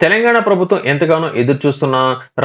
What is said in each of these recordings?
తెలంగాణ ప్రభుత్వం ఎంతగానో ఎదురు చూస్తున్న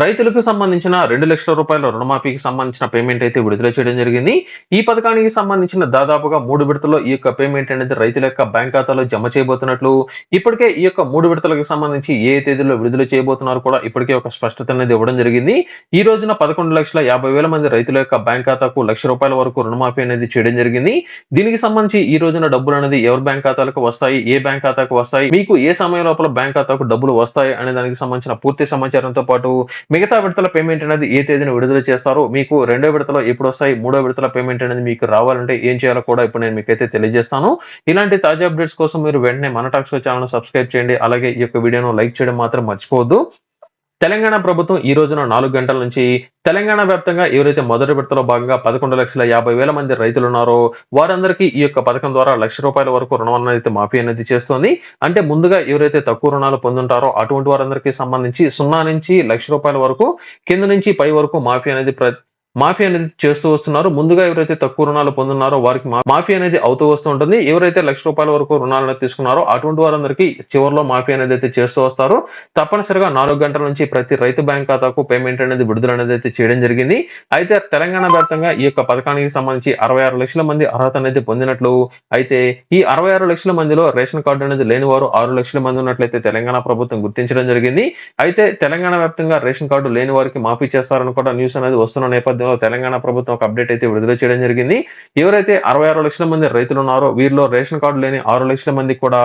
రైతులకు సంబంధించిన రెండు లక్షల రూపాయల రుణమాఫీకి సంబంధించిన పేమెంట్ అయితే విడుదల చేయడం జరిగింది. ఈ పథకానికి సంబంధించిన దాదాపుగా మూడు విడతల్లో ఈ యొక్క పేమెంట్ అనేది రైతుల యొక్క బ్యాంక్ ఖాతాలో జమ చేయబోతున్నట్లు ఇప్పటికే ఈ యొక్క మూడు విడతలకు సంబంధించి ఏ తేదీలో విడుదల చేయబోతున్నారు కూడా ఇప్పటికే ఒక స్పష్టత అనేది ఇవ్వడం జరిగింది. ఈ రోజున పదకొండు లక్షల యాభై వేల మంది రైతుల యొక్క బ్యాంక్ ఖాతాకు లక్ష రూపాయల వరకు రుణమాఫీ అనేది చేయడం జరిగింది. దీనికి సంబంధించి ఈ రోజున డబ్బులు అనేది ఎవరి బ్యాంక్ ఖాతాలకు వస్తాయి ఏ బ్యాంక్ ఖాతాకు వస్తాయి మీకు ఏ సమయం లోపల బ్యాంక్ ఖాతాకు డబ్బులు వస్తాయి అనే దానికి సంబంధించిన పూర్తి సమాచారంతో పాటు మిగతా విడతల పేమెంట్ అనేది ఏ తేదీన విడుదల చేస్తారో మీకు రెండో విడతలో ఎప్పుడు వస్తాయి మూడో విడతల పేమెంట్ అనేది మీకు రావాలంటే ఏం చేయాలో కూడా ఇప్పుడు నేను మీకైతే తెలియజేస్తాను. ఇలాంటి తాజా అప్డేట్స్ కోసం మీరు వెంటనే మన టాక్స్ ఛానల్ సబ్స్క్రైబ్ చేయండి. అలాగే ఈ యొక్క వీడియోను లైక్ చేయడం మాత్రం మర్చిపోవద్దు. తెలంగాణ ప్రభుత్వం ఈ రోజున నాలుగు గంటల నుంచి తెలంగాణ వ్యాప్తంగా ఎవరైతే మొదటి విడతలో భాగంగా పదకొండు లక్షల యాభై వేల మంది రైతులు ఉన్నారో వారందరికీ ఈ యొక్క పథకం ద్వారా లక్ష రూపాయల వరకు రుణం అయితే మాఫీ అనేది చేస్తోంది. అంటే ముందుగా ఎవరైతే తక్కువ రుణాలు పొందుంటారో అటువంటి వారందరికీ సంబంధించి సున్నా నుంచి లక్ష రూపాయల వరకు కింద నుంచి పై వరకు మాఫీ అనేది మాఫీ అనేది చేస్తూ వస్తున్నారు. ముందుగా ఎవరైతే తక్కువ రుణాలు పొందున్నారో వారికి మాఫీ అనేది అవుతూ వస్తూ ఉంటుంది. ఎవరైతే లక్ష రూపాయల వరకు రుణాలను తీసుకున్నారో అటువంటి వారందరికీ చివరిలో మాఫీ అనేది అయితే చేస్తూ వస్తారు. తప్పనిసరిగా నాలుగు గంటల నుంచి ప్రతి రైతు బ్యాంక్ ఖాతాకు పేమెంట్ అనేది విడుదల అనేది అయితే చేయడం జరిగింది. అయితే తెలంగాణ వ్యాప్తంగా ఈ యొక్క పథకానికి సంబంధించి అరవై ఆరు లక్షల మంది అర్హత అనేది పొందినట్లు అయితే ఈ అరవై ఆరు లక్షల మందిలో రేషన్ కార్డు అనేది లేని వారు ఆరు లక్షల మంది ఉన్నట్లయితే తెలంగాణ ప్రభుత్వం గుర్తించడం జరిగింది. అయితే తెలంగాణ వ్యాప్తంగా రేషన్ కార్డు లేని వారికి మాఫీ చేస్తారని కూడా న్యూస్ అనేది వస్తున్న నేపథ్యం నేపథ్యంలో తెలంగాణ ప్రభుత్వం ఒక అప్డేట్ అయితే విడుదల చేయడం జరిగింది. ఎవరైతే అరవై ఆరు లక్షల మంది రైతులు ఉన్నారో వీరిలో రేషన్ కార్డు లేని ఆరు లక్షల మంది కూడా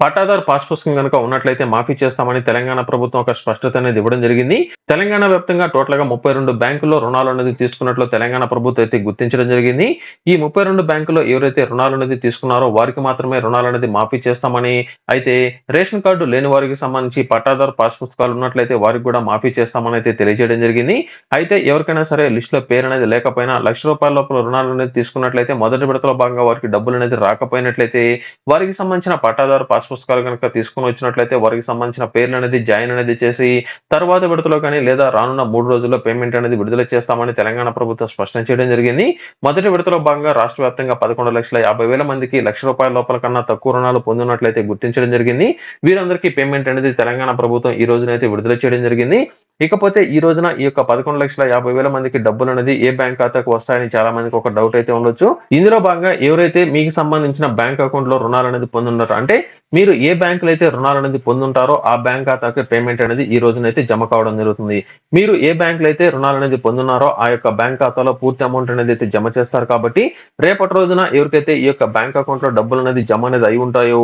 పట్టాదారు పాస్ పుస్తకం కనుక ఉన్నట్లయితే మాఫీ చేస్తామని తెలంగాణ ప్రభుత్వం ఒక స్పష్టత అనేది ఇవ్వడం జరిగింది. తెలంగాణ వ్యాప్తంగా టోటల్గా ముప్పై రెండు బ్యాంకుల్లో రుణాలు అనేది తీసుకున్నట్లు తెలంగాణ ప్రభుత్వం అయితే గుర్తించడం జరిగింది. ఈ ముప్పై రెండు బ్యాంకుల్లో ఎవరైతే రుణాలు అనేది తీసుకున్నారో వారికి మాత్రమే రుణాలు అనేది మాఫీ చేస్తామని అయితే రేషన్ కార్డు లేని వారికి సంబంధించి పట్టాదారు పాస్ పుస్తకాలు ఉన్నట్లయితే వారికి కూడా మాఫీ చేస్తామని అయితే తెలియజేయడం జరిగింది. అయితే ఎవరికైనా సరే లిస్ట్లో పేరు అనేది లేకపోయినా లక్ష రూపాయల లోపల రుణాలు అనేది తీసుకున్నట్లయితే మొదటి విడతలో భాగంగా వారికి డబ్బులు అనేది రాకపోయినట్లయితే వారికి సంబంధించిన పట్టాదారు పాస్ పుస్తకాలు కనుక తీసుకుని వచ్చినట్లయితే వారికి సంబంధించిన పేర్లు అనేది జాయిన్ అనేది చేసి తర్వాత విడతలో కానీ లేదా రానున్న మూడు రోజుల్లో పేమెంట్ అనేది విడుదల చేస్తామని తెలంగాణ ప్రభుత్వం స్పష్టం చేయడం జరిగింది. మొదటి విడతలో భాగంగా రాష్ట్ర వ్యాప్తంగా పదకొండు లక్షల యాభై వేల మందికి లక్ష రూపాయల లోపల కన్నా తక్కువ రుణాలు పొందినట్లయితే గుర్తించడం జరిగింది. వీరందరికీ పేమెంట్ అనేది తెలంగాణ ప్రభుత్వం ఈ రోజునైతే విడుదల చేయడం జరిగింది. ఇకపోతే ఈ రోజున ఈ యొక్క పదకొండు లక్షల యాభై వేల మందికి డబ్బులు అనేది ఏ బ్యాంక్ ఖాతాకు వస్తాయని చాలా మందికి ఒక డౌట్ అయితే ఉండొచ్చు. ఇందులో భాగంగా ఎవరైతే మీకు సంబంధించిన బ్యాంక్ అకౌంట్లో రుణాలు అనేది పొందుంటారో అంటే మీరు ఏ బ్యాంకులు అయితే రుణాలు అనేది పొందుంటారో ఆ బ్యాంక్ ఖాతాకి పేమెంట్ అనేది ఈ రోజునైతే జమ కావడం జరుగుతుంది. మీరు ఏ బ్యాంకులు అయితే రుణాలు అనేది పొందున్నారో ఆ యొక్క బ్యాంక్ ఖాతాలో పూర్తి అమౌంట్ అనేది అయితే జమ చేస్తారు కాబట్టి రేపటి రోజున ఎవరికైతే ఈ యొక్క బ్యాంక్ అకౌంట్లో డబ్బులు అనేది జమ అనేది అయి ఉంటాయో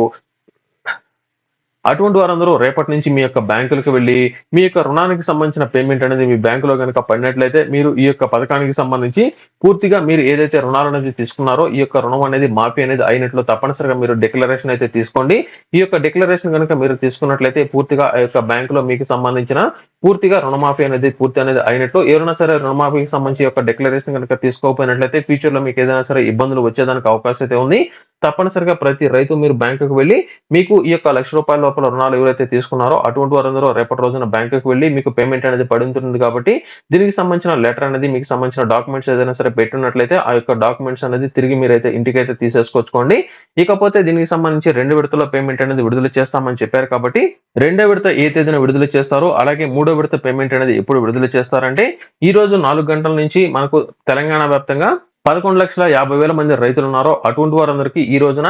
అటువంటి వారందరూ రేపటి నుంచి మీ యొక్క బ్యాంకులకు వెళ్ళి మీ యొక్క రుణానికి సంబంధించిన పేమెంట్ అనేది మీ బ్యాంకులో కనుక పడినట్లయితే మీరు ఈ యొక్క పథకానికి సంబంధించి పూర్తిగా మీరు ఏదైతే రుణాలు అనేది తీసుకున్నారో ఈ యొక్క రుణం అనేది మాఫీ అనేది అయినట్లు తప్పనిసరిగా మీరు డిక్లరేషన్ అయితే తీసుకోండి. ఈ యొక్క డిక్లరేషన్ కనుక మీరు తీసుకున్నట్లయితే పూర్తిగా ఆ యొక్క బ్యాంకులో మీకు సంబంధించిన పూర్తిగా రుణమాఫీ అనేది పూర్తి అనేది అయినట్టు ఏదైనా సరే రుణమాఫీకి సంబంధించి యొక్క డిక్లరేషన్ కనుక తీసుకోకపోయినట్లయితే ఫ్యూచర్లో మీకు ఏదైనా సరే ఇబ్బందులు వచ్చేదానికి అవకాశం అయితే ఉంది. తప్పనిసరిగా ప్రతి రైతు మీరు బ్యాంకుకు వెళ్ళి మీకు ఈ యొక్క లక్ష రూపాయల లోపల రుణాలు ఎవరైతే తీసుకున్నారో అటువంటి వారందరూ రేపటి రోజున బ్యాంకుకి వెళ్ళి మీకు పేమెంట్ అనేది పడుతుంది కాబట్టి దీనికి సంబంధించిన లెటర్ అనేది మీకు సంబంధించిన డాక్యుమెంట్స్ ఏదైనా సరే పెట్టున్నట్లయితే ఆ యొక్క డాక్యుమెంట్స్ అనేది తిరిగి మీరైతే ఇంటికైతే తీసేసుకోవచ్చుకోండి. ఇకపోతే దీనికి సంబంధించి రెండు విడతల పేమెంట్ అనేది విడుదల చేస్తామని చెప్పారు కాబట్టి రెండో విడత ఏ తేదీన విడుదల చేస్తారో అలాగే మూడో విడత పేమెంట్ అనేది ఎప్పుడు విడుదల చేస్తారంటే ఈ రోజు నాలుగు గంటల నుంచి మనకు తెలంగాణ వ్యాప్తంగా పదకొండు లక్షల యాభై వేల మంది రైతులు ఉన్నారో అటువంటి వారందరికీ ఈ రోజున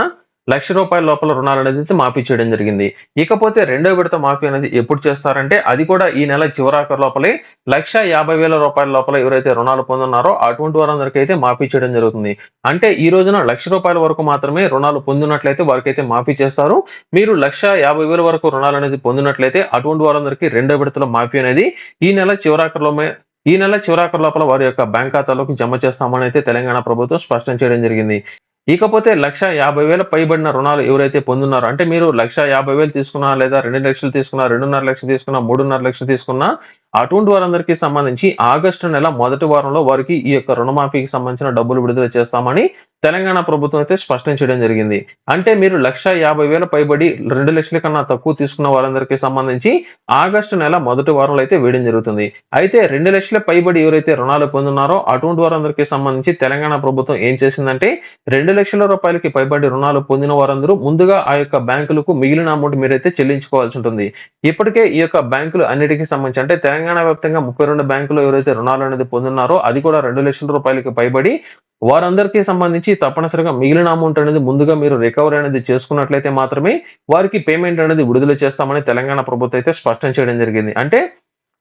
లక్ష రూపాయల లోపల రుణాలు అనేది అయితే మాఫీ చేయడం జరిగింది. ఇకపోతే రెండో విడత మాఫీ అనేది ఎప్పుడు చేస్తారంటే అది కూడా ఈ నెల చివరాఖరు లోపలే లక్ష యాభై వేల రూపాయల లోపల ఎవరైతే రుణాలు పొందున్నారో అటువంటి వారందరికీ అయితే మాఫీ చేయడం జరుగుతుంది. అంటే ఈ రోజున లక్ష రూపాయల వరకు మాత్రమే రుణాలు పొందినట్లయితే వారికి అయితే మాఫీ చేస్తారు. మీరు లక్ష యాభై వేల వరకు రుణాలు అనేది పొందినట్లయితే అటువంటి వారందరికీ రెండో విడతలో మాఫీ అనేది ఈ నెల చివరాఖరులోమే ఈ నెల చివరాఖరు లోపల వారి యొక్క బ్యాంక్ ఖాతాలోకి జమ చేస్తామని అయితే తెలంగాణ ప్రభుత్వం స్పష్టం చేయడం జరిగింది. ఇకపోతే లక్ష యాభై వేల పైబడిన రుణాలు ఎవరైతే పొందున్నారో అంటే మీరు లక్ష యాభై వేలు తీసుకున్నా లేదా రెండు లక్షలు తీసుకున్నా రెండున్నర లక్షలు తీసుకున్నా మూడున్నర లక్షలు తీసుకున్నా అటువంటి వారందరికీ సంబంధించి ఆగస్టు నెల మొదటి వారంలో వారికి ఈ యొక్క రుణమాఫీకి సంబంధించిన డబ్బులు విడుదల చేస్తామని తెలంగాణ ప్రభుత్వం అయితే స్పష్టం చేయడం జరిగింది. అంటే మీరు లక్ష యాభై వేల పైబడి రెండు లక్షల కన్నా తక్కువ తీసుకున్న వారందరికీ సంబంధించి ఆగస్టు నెల మొదటి వారంలో అయితే వేయడం జరుగుతుంది. అయితే రెండు లక్షల పైబడి ఎవరైతే రుణాలు పొందున్నారో అటువంటి వారందరికీ సంబంధించి తెలంగాణ ప్రభుత్వం ఏం చేసిందంటే రెండు లక్షల రూపాయలకి పైబడి రుణాలు పొందిన వారందరూ ముందుగా ఆ యొక్క బ్యాంకులకు మిగిలిన అమౌంట్ మీరైతే చెల్లించుకోవాల్సి ఉంటుంది. ఇప్పటికే ఈ యొక్క బ్యాంకులు అన్నిటికీ సంబంధించి అంటే తెలంగాణ వ్యాప్తంగా ముప్పై రెండు బ్యాంకులు ఎవరైతే రుణాలు అనేది పొందున్నారో అది కూడా రెండు లక్షల రూపాయలకి పైబడి వారందరికీ సంబంధించి తప్పనిసరిగా మిగిలిన అమౌంట్ అనేది ముందుగా మీరు రికవరీ అనేది చేసుకున్నట్లయితే మాత్రమే వారికి పేమెంట్ అనేది విడుదల చేస్తామని తెలంగాణ ప్రభుత్వం అయితే స్పష్టం చేయడం జరిగింది. అంటే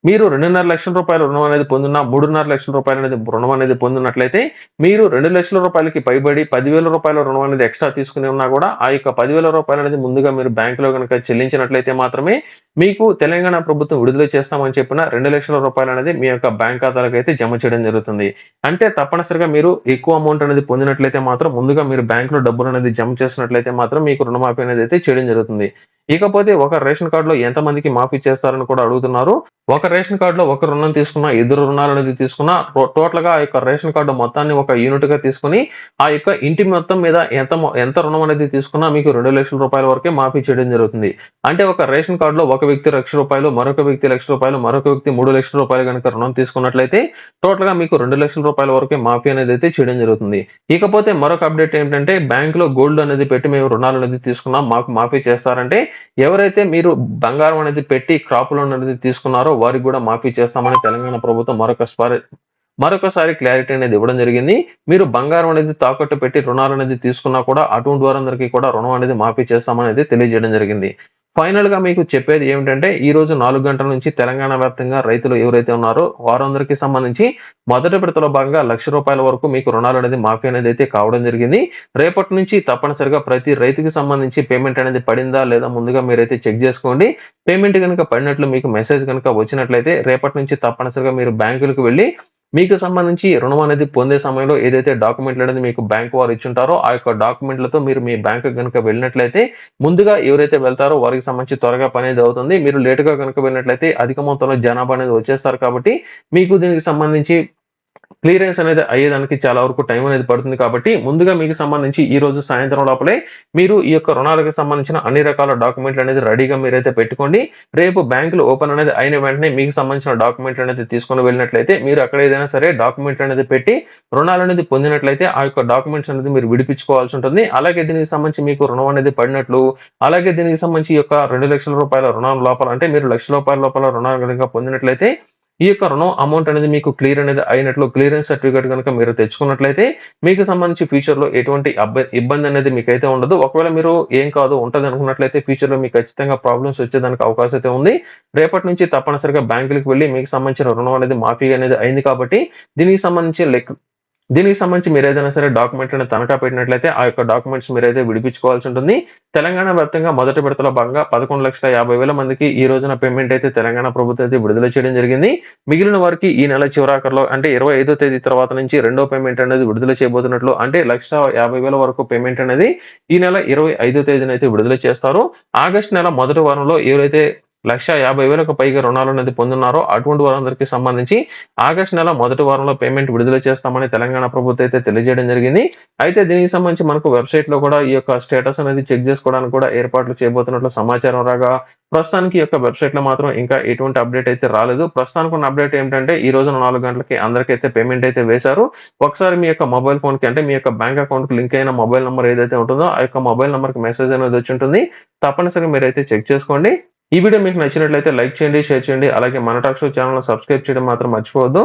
మీరు రెండున్నర లక్షల రూపాయల రుణం అనేది పొందిన మూడున్నర లక్షల రూపాయలు అనేది రుణం అనేది పొందినట్లయితే మీరు రెండు లక్షల రూపాయలకి పైబడి పదివేల రూపాయల రుణం అనేది ఎక్స్ట్రా తీసుకుని ఉన్నా కూడా ఆ యొక్క పదివేల రూపాయలు అనేది ముందుగా మీరు బ్యాంకులో కనుక చెల్లించినట్లయితే మాత్రమే మీకు తెలంగాణ ప్రభుత్వం విడుదల చేస్తామని చెప్పిన రెండు లక్షల రూపాయలు అనేది మీ యొక్క బ్యాంక్ ఖాతాలకు అయితే జమ చేయడం జరుగుతుంది. అంటే తప్పనిసరిగా మీరు ఎక్కువ అమౌంట్ అనేది పొందినట్లయితే మాత్రం ముందుగా మీరు బ్యాంకులో డబ్బులు అనేది జమ చేసినట్లయితే మాత్రం మీకు రుణమాఫీ అనేది అయితే చేయడం జరుగుతుంది. ఇకపోతే ఒక రేషన్ కార్డులో ఎంతమందికి మాఫీ చేస్తారని కూడా అడుగుతున్నారు. ఒక రేషన్ కార్డులో ఒక రుణం తీసుకున్న ఇద్దరు రుణాలు అనేది తీసుకున్న టోటల్గా ఆ యొక్క రేషన్ కార్డు మొత్తాన్ని ఒక యూనిట్గా తీసుకుని ఆ యొక్క ఇంటి మొత్తం మీద ఎంత ఎంత రుణం అనేది తీసుకున్నా మీకు రెండు లక్షల రూపాయల వరకే మాఫీ చేయడం జరుగుతుంది. అంటే ఒక రేషన్ కార్డులో ఒక వ్యక్తి లక్ష రూపాయలు మరొక వ్యక్తి లక్ష రూపాయలు మరొక వ్యక్తి మూడు లక్షల రూపాయలు కనుక రుణం తీసుకున్నట్లయితే టోటల్గా మీకు రెండు లక్షల రూపాయల వరకే మాఫీ అనేది అయితే చేయడం జరుగుతుంది. ఇకపోతే మరొక అప్డేట్ ఏంటంటే బ్యాంక్లో గోల్డ్ అనేది పెట్టి మేము రుణాలు అనేది తీసుకున్నాం మాకు మాఫీ చేస్తారంటే ఎవరైతే మీరు బంగారం అనేది పెట్టి క్రాప్ లోన్ అనేది తీసుకున్నారో వారికి కూడా మాఫీ చేస్తామని తెలంగాణ ప్రభుత్వం మరొకసారి మరొకసారి క్లారిటీ అనేది ఇవ్వడం జరిగింది. మీరు బంగారం అనేది తాకట్టు పెట్టి రుణాలు అనేది తీసుకున్నా కూడా అటువంటి వారందరికీ కూడా రుణం అనేది మాఫీ చేస్తామనేది తెలియజేయడం జరిగింది. ఫైనల్గా మీకు చెప్పేది ఏమిటంటే ఈ రోజు నాలుగు గంటల నుంచి తెలంగాణ వ్యాప్తంగా రైతులు ఎవరైతే ఉన్నారో వారందరికీ సంబంధించి మొదటి విడతలో భాగంగా లక్ష రూపాయల వరకు మీకు రుణాలు అనేది మాఫీ అనేది అయితే కావడం జరిగింది. రేపటి నుంచి తప్పనిసరిగా ప్రతి రైతుకి సంబంధించి పేమెంట్ అనేది పడిందా లేదా ముందుగా మీరైతే చెక్ చేసుకోండి. పేమెంట్ కనుక పడినట్లు మీకు మెసేజ్ కనుక వచ్చినట్లయితే రేపటి నుంచి తప్పనిసరిగా మీరు బ్యాంకులకు వెళ్ళి మీకు సంబంధించి రుణం అనేది పొందే సమయంలో ఏదైతే డాక్యుమెంట్లు అనేది మీకు బ్యాంక్ వారు ఇచ్చుంటారో ఆ యొక్క డాక్యుమెంట్లతో మీరు మీ బ్యాంకు కనుక వెళ్ళినట్లయితే ముందుగా ఎవరైతే వెళ్తారో వారికి సంబంధించి త్వరగా పని అనేది అవుతుంది. మీరు లేటుగా కనుక వెళ్ళినట్లయితే అధిక మొత్తంలో జనాభా అనేది వచ్చేస్తారు కాబట్టి మీకు దీనికి సంబంధించి క్లియరెన్స్ అనేది అయ్యేదానికి చాలా వరకు టైం అనేది పడుతుంది కాబట్టి ముందుగా మీకు సంబంధించి ఈ రోజు సాయంత్రం లోపలే మీరు ఈ యొక్క రుణాలకు సంబంధించిన అన్ని రకాల డాక్యుమెంట్లు అనేది రెడీగా మీరైతే పెట్టుకోండి. రేపు బ్యాంకులు ఓపెన్ అనేది అయిన వెంటనే మీకు సంబంధించిన డాక్యుమెంట్లు అనేది తీసుకొని వెళ్ళినట్లయితే మీరు అక్కడ ఏదైనా సరే డాక్యుమెంట్లు అనేది పెట్టి రుణాలు అనేది పొందినట్లయితే ఆ యొక్క డాక్యుమెంట్స్ అనేది మీరు విడిపించుకోవాల్సి ఉంటుంది. అలాగే దీనికి సంబంధించి మీకు రుణం అనేది పడినట్లు అలాగే దీనికి సంబంధించి ఈ యొక్క రెండు లక్షల రూపాయల రుణం లోపల అంటే మీరు లక్ష రూపాయల లోపల రుణాలు కనుక పొందినట్లయితే ఈ యొక్క రుణం అమౌంట్ అనేది మీకు క్లియర్ అనేది అయినట్లు క్లియరెన్స్ సర్టిఫికేట్ కనుక మీరు తెచ్చుకున్నట్లయితే మీకు సంబంధించి ఫ్యూచర్లో ఎటువంటి ఇబ్బంది అనేది మీకైతే ఉండదు. ఒకవేళ మీరు ఏం కాదు ఉంటుంది అనుకున్నట్లయితే ఫ్యూచర్లో మీకు ఖచ్చితంగా ప్రాబ్లమ్స్ వచ్చేదానికి అవకాశం అయితే ఉంది. రేపటి నుంచి తప్పనిసరిగా బ్యాంకులకు వెళ్ళి మీకు సంబంధించిన రుణం అనేది మాఫీ అనేది అయింది కాబట్టి దీనికి సంబంధించి దీనికి సంబంధించి మీరు ఏదైనా సరే డాక్యుమెంట్లను తనఖా పెట్టినట్లయితే ఆ యొక్క డాక్యుమెంట్స్ మీరైతే విడిపించుకోవాల్సి ఉంటుంది. తెలంగాణ వ్యాప్తంగా మొదటి విడతలో భాగంగా పదకొండు లక్షల యాభై వేల మందికి ఈ రోజున పేమెంట్ అయితే తెలంగాణ ప్రభుత్వం అయితే విడుదల చేయడం జరిగింది. మిగిలిన వారికి ఈ నెల చివరాకర్లో అంటే ఇరవై ఐదో తేదీ తర్వాత నుంచి రెండో పేమెంట్ అనేది విడుదల చేయబోతున్నట్లు అంటే లక్ష యాభై వేల వరకు పేమెంట్ అనేది ఈ నెల ఇరవై ఐదో తేదీన అయితే విడుదల చేస్తారు. ఆగస్టు నెల మొదటి వారంలో ఎవరైతే లక్ష యాభై వేలకు పైగా రుణాలు అనేది పొందున్నారో అటువంటి వారందరికీ సంబంధించి ఆగస్టు నెల మొదటి వారంలో పేమెంట్ విడుదల చేస్తామని తెలంగాణ ప్రభుత్వం అయితే తెలియజేయడం జరిగింది. అయితే దీనికి సంబంధించి మనకు వెబ్సైట్లో కూడా ఈ యొక్క స్టేటస్ అనేది చెక్ చేసుకోవడానికి కూడా ఏర్పాట్లు చేయబోతున్నట్లు సమాచారం రాగా ప్రస్తుతానికి ఈ యొక్క వెబ్సైట్లో మాత్రం ఇంకా ఎటువంటి అప్డేట్ అయితే రాలేదు. ప్రస్తుతానికి ఉన్న అప్డేట్ ఏంటంటే ఈ రోజున నాలుగు గంటలకి అందరికైతే పేమెంట్ అయితే వేశారు. ఒకసారి మీ యొక్క మొబైల్ ఫోన్కి అంటే మీ యొక్క బ్యాంక్ అకౌంట్కి లింక్ అయిన మొబైల్ నెంబర్ ఏదైతే ఉంటుందో ఆ యొక్క మొబైల్ నెంబర్కి మెసేజ్ అనేది వచ్చి ఉంటుంది. తప్పనిసరిగా మీరైతే చెక్ చేసుకోండి. ఈ వీడియో మీకు నచ్చినట్లయితే లైక్ చేయండి షేర్ చేయండి అలాగే మన టాక్ షో ఛానల్ సబ్స్క్రైబ్ చేయడం మాత్రం మర్చిపోవద్దు.